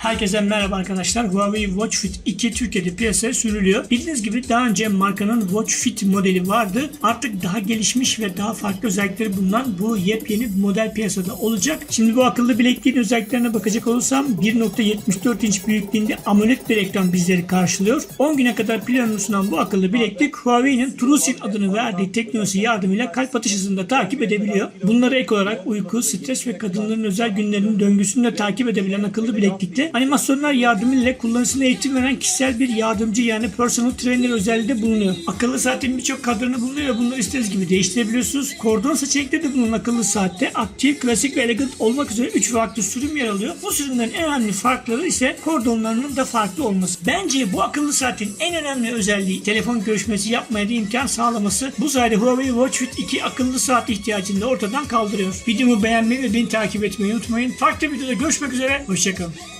Herkese merhaba arkadaşlar. Huawei Watch Fit 2 Türkiye'de piyasaya sürülüyor. Bildiğiniz gibi daha önce markanın Watch Fit modeli vardı. Artık daha gelişmiş ve daha farklı özellikleri bulunan bu yepyeni model piyasada olacak. Şimdi bu akıllı bilekliğin özelliklerine bakacak olursam 1.74 inç büyüklüğünde AMOLED bir ekran bizleri karşılıyor. 10 güne kadar ömrü sunan bu akıllı bileklik Huawei'nin TrueSync adını verdiği teknolojisi yardımıyla kalp atış hızını da takip edebiliyor. Bunları ek olarak uyku, stres ve kadınların özel günlerinin döngüsünü de takip edebilen akıllı bileklikte animasyonlar yardımıyla kullanıcısına eğitim veren kişisel bir yardımcı yani personal trainer özelliği bulunuyor. Akıllı saatin birçok kadranı bulunuyor ve bunları istediğiniz gibi değiştirebiliyorsunuz. Kordon seçenekleri de bulunan akıllı saatte aktif, klasik ve elegant olmak üzere 3 farklı sürüm yer alıyor. Bu sürümlerin en önemli farkları ise kordonlarının da farklı olması. Bence bu akıllı saatin en önemli özelliği telefon görüşmesi yapmaya da imkan sağlaması. Bu sayede Huawei Watch Fit 2 akıllı saat ihtiyacını da ortadan kaldırıyor. Videomu beğenmeyi ve beni takip etmeyi unutmayın. Farklı videoda görüşmek üzere. Hoşçakalın.